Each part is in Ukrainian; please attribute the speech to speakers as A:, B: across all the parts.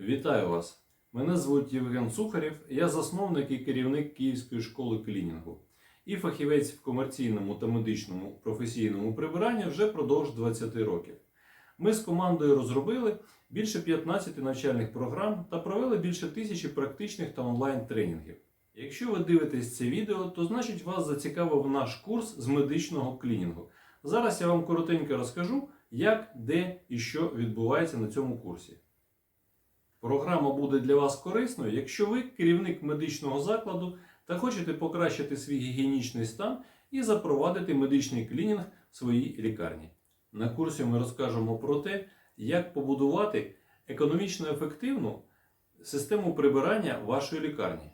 A: Вітаю вас! Мене звуть Євген Сухарєв, я засновник і керівник Київської школи клінінгу і фахівець в комерційному та медичному професійному прибиранні вже впродовж 20 років. Ми з командою розробили більше 15 навчальних програм та провели більше тисячі практичних та онлайн-тренінгів. Якщо ви дивитесь це відео, то значить вас зацікавив наш курс з медичного клінінгу. Зараз я вам коротенько розкажу, як, де і що відбувається на цьому курсі. Програма буде для вас корисною, якщо ви керівник медичного закладу та хочете покращити свій гігієнічний стан і запровадити медичний клінінг в своїй лікарні. На курсі ми розкажемо про те, як побудувати економічно ефективну систему прибирання вашої лікарні.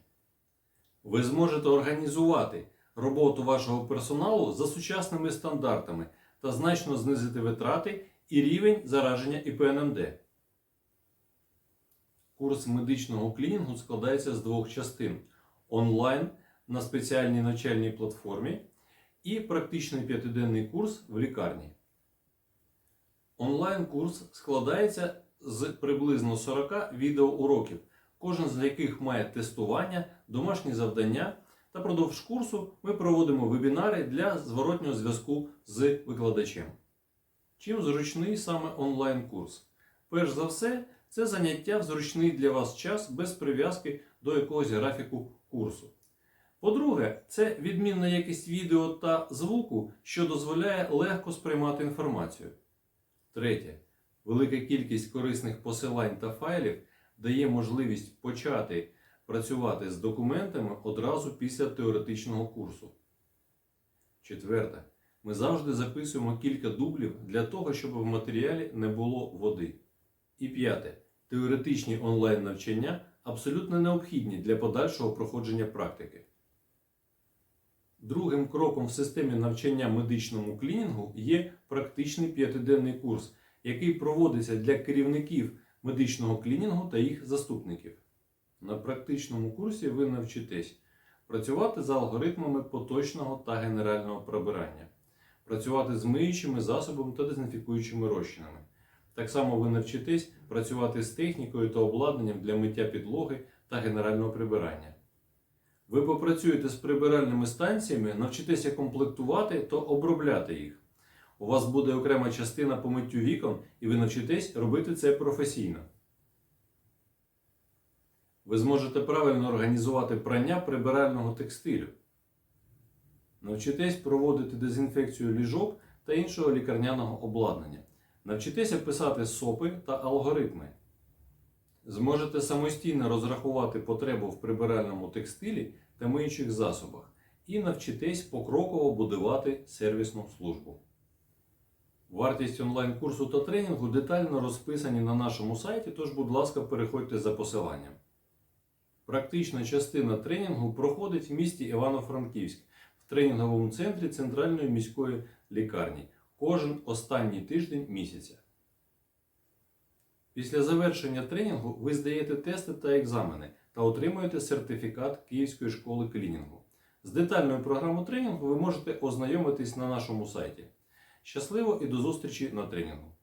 A: Ви зможете організувати роботу вашого персоналу за сучасними стандартами та значно знизити витрати і рівень зараження ІПНМД. Курс медичного клінінгу складається з двох частин: онлайн на спеціальній навчальній платформі і практичний п'ятиденний курс в лікарні. Онлайн-курс складається з приблизно 40 відеоуроків, кожен з яких має тестування, домашні завдання. Та продовж курсу ми проводимо вебінари для зворотнього зв'язку з викладачем. Чим зручний саме онлайн-курс? Перш за все, це заняття в зручний для вас час без прив'язки до якогось графіку курсу. По-друге, це відмінна якість відео та звуку, що дозволяє легко сприймати інформацію. Третє, велика кількість корисних посилань та файлів дає можливість почати працювати з документами одразу після теоретичного курсу. Четверте, ми завжди записуємо кілька дублів для того, щоб в матеріалі не було води. І п'яте. Теоретичні онлайн-навчання абсолютно необхідні для подальшого проходження практики. Другим кроком в системі навчання медичному клінінгу є практичний п'ятиденний курс, який проводиться для керівників медичного клінінгу та їх заступників. На практичному курсі ви навчитесь працювати за алгоритмами поточного та генерального прибирання, працювати з миючими засобами та дезінфікуючими розчинами. Так само ви навчитесь працювати з технікою та обладнанням для миття підлоги та генерального прибирання. Ви попрацюєте з прибиральними станціями, навчитеся комплектувати та обробляти їх. У вас буде окрема частина по миттю вікон, і ви навчитесь робити це професійно. Ви зможете правильно організувати прання прибирального текстилю. Навчитесь проводити дезінфекцію ліжок та іншого лікарняного обладнання. Навчитеся писати сопи та алгоритми. Зможете самостійно розрахувати потребу в прибиральному текстилі та миючих засобах і навчитесь покроково будувати сервісну службу. Вартість онлайн-курсу та тренінгу детально розписані на нашому сайті, тож, будь ласка, переходьте за посиланням. Практична частина тренінгу проходить в місті Івано-Франківськ в тренінговому центрі Центральної міської лікарні кожен останній тиждень місяця. Після завершення тренінгу ви здаєте тести та екзамени та отримуєте сертифікат Київської школи клінінгу. З детальною програмою тренінгу ви можете ознайомитись на нашому сайті. Щасливо і до зустрічі на тренінгу!